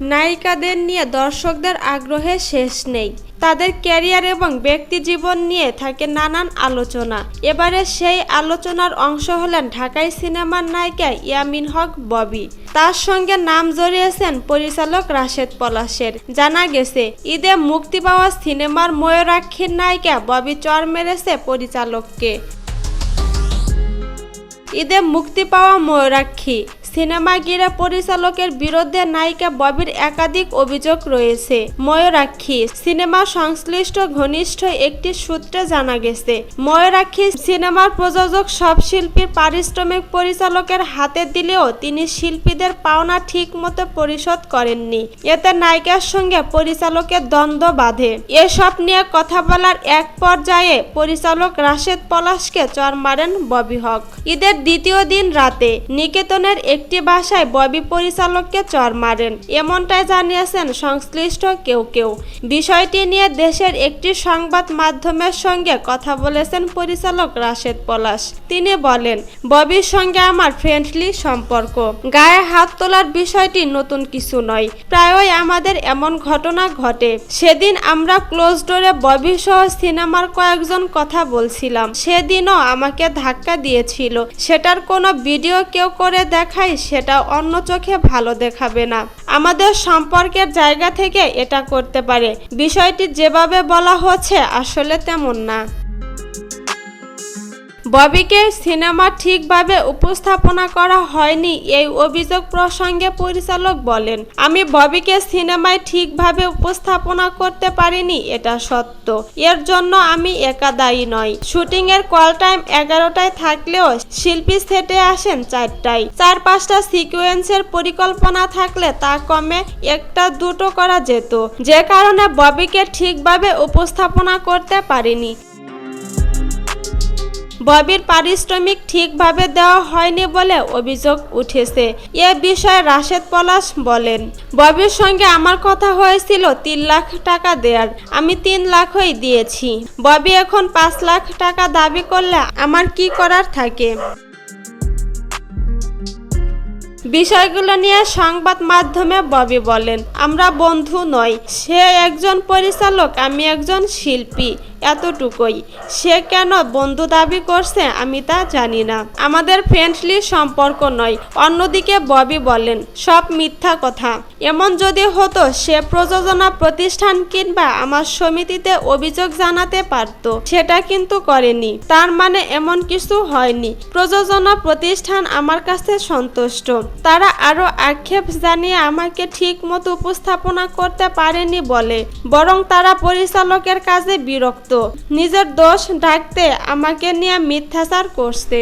নায়িকাদের নিয়ে দর্শকদের আগ্রহের শেষ নেই। তাদের ক্যারিয়ার এবং ব্যক্তি জীবন নিয়ে থাকে নানান আলোচনা। এবারে সেই আলোচনার অংশ হলেন ঢাকাই সিনেমার নায়িকা ইয়ামিন হক ববি। তার সঙ্গে নাম জড়িয়েছেন পরিচালক রাশেদ পলাশের। জানা গেছে, ঈদে মুক্তি পাওয়া সিনেমার ময়ূরাক্ষীর নায়িকা ববি চর মেরেছে পরিচালককে। ঈদে মুক্তি পাওয়া ময়ূরাক্ষী। সিনেমা গিরা পরিচালকের বিরুদ্ধে নায়িকা ববির একাধিক অভিযোগ রয়েছে। ময়ূরাক্ষী, সিনেমা সংশ্লিষ্ট ঘনিষ্ঠ একটি সূত্রে জানা গেছে, ময়ূরাক্ষী সিনেমার প্রযোজক সব শিল্পীর পারিশ্রমিক পরিচালকের হাতে দিলেও তিনি শিল্পীদের পাওনা ঠিক মতো পরিশোধ করেননি। এতে নায়িকার সঙ্গে পরিচালকের দ্বন্দ্ব বাঁধে। এসব নিয়ে কথা বলার এক পর্যায়ে পরিচালক রাশেদ পলাশকে চর মারেন ববি হক। ঈদের দ্বিতীয় দিন রাতে নিকেতনের একটি বাসায় ববি পরিচালককে চর মারেন। এমনটাই জানিয়েছেন সংশ্লিষ্ট কেউ কেউ। বিষয়টি নিয়ে দেশের একটি সংবাদ মাধ্যমের সঙ্গে কথা বলেছেন পরিচালক রাশেদ পলাশ। তিনি বলেন, ববির সঙ্গে আমার ফ্রেন্ডলি সম্পর্ক। গায়ে হাত তোলার বিষয়টি নতুন কিছু নয়। প্রায়ই আমাদের এমন ঘটনা ঘটে। সেদিন আমরা ক্লোজ ডোরে ববি সহ সিনেমার কয়েকজন কথা বলছিলাম। সেদিনও আমাকে ধাক্কা দিয়েছিল। সেটার কোনো ভিডিও কেউ করে দেখায় সেটা অন্য চোখে ভালো দেখাবে না। আমাদের সম্পর্কের জায়গা থেকে এটা করতে পারে। বিষয়টি যেভাবে বলা হচ্ছে আসলে তেমন না। ববিকে সিনেমা ঠিকভাবে উপস্থাপনা করা হয়নি, এই অভিযোগ প্রসঙ্গে পরিচালক বলেন, আমি ববিকে সিনেমায় ঠিকভাবে উপস্থাপনা করতে পারিনি, এটা সত্য। এর জন্য আমি একা দায়ী নয় শুটিং এর কল টাইম এগারোটায় থাকলেও শিল্পী সেটে আসেন চারটায়। চার পাঁচটা সিকোয়েন্সের পরিকল্পনা থাকলে তা কমে একটা দুটো করা যেত। যে কারণে ববিকে ঠিকভাবে উপস্থাপনা করতে পারিনি। ববির পারিশ্রমিক ঠিকভাবে দেওয়া হয়নি বলে অভিযোগ উঠেছে। এ বিষয়ে রাশেদ পলাশ বলেন, ববির সঙ্গে আমার কথা হয়েছিল তিন লাখ টাকা দেওয়ার আমি তিন লাখই দিয়েছি। ববি এখন পাঁচ লাখ টাকা দাবি করলে আমার কি করার থাকে? বিষয়গুলো নিয়ে সংবাদ মাধ্যমে ববি বলেন, আমরা বন্ধু নই। সে একজন পরিচালক, আমি একজন শিল্পী। এতটুকুই। সে কেন বন্ধু দাবি করছে আমি তা জানি না। আমাদের ফ্রেন্ডলি সম্পর্ক নয়। অন্যদিকে ববি বলেন, সব মিথ্যা কথা। এমন যদি হতো, সে প্রযোজনা প্রতিষ্ঠান কিংবা আমার সমিতিতে অভিযোগ জানাতে পারত। সেটা কিন্তু করেনি। তার মানে এমন কিছু হয়নি। প্রযোজনা প্রতিষ্ঠান আমার কাছে সন্তুষ্ট। তারা আরও আক্ষেপ জানিয়ে আমাকে ঠিক মতো উপস্থাপনা করতে পারেনি বলে, বরং তারা পরিচালকের কাজে বিরক্ত। নিজের দোষ ঢাকতে আমাকে নিয়ে মিথ্যাচার করছে।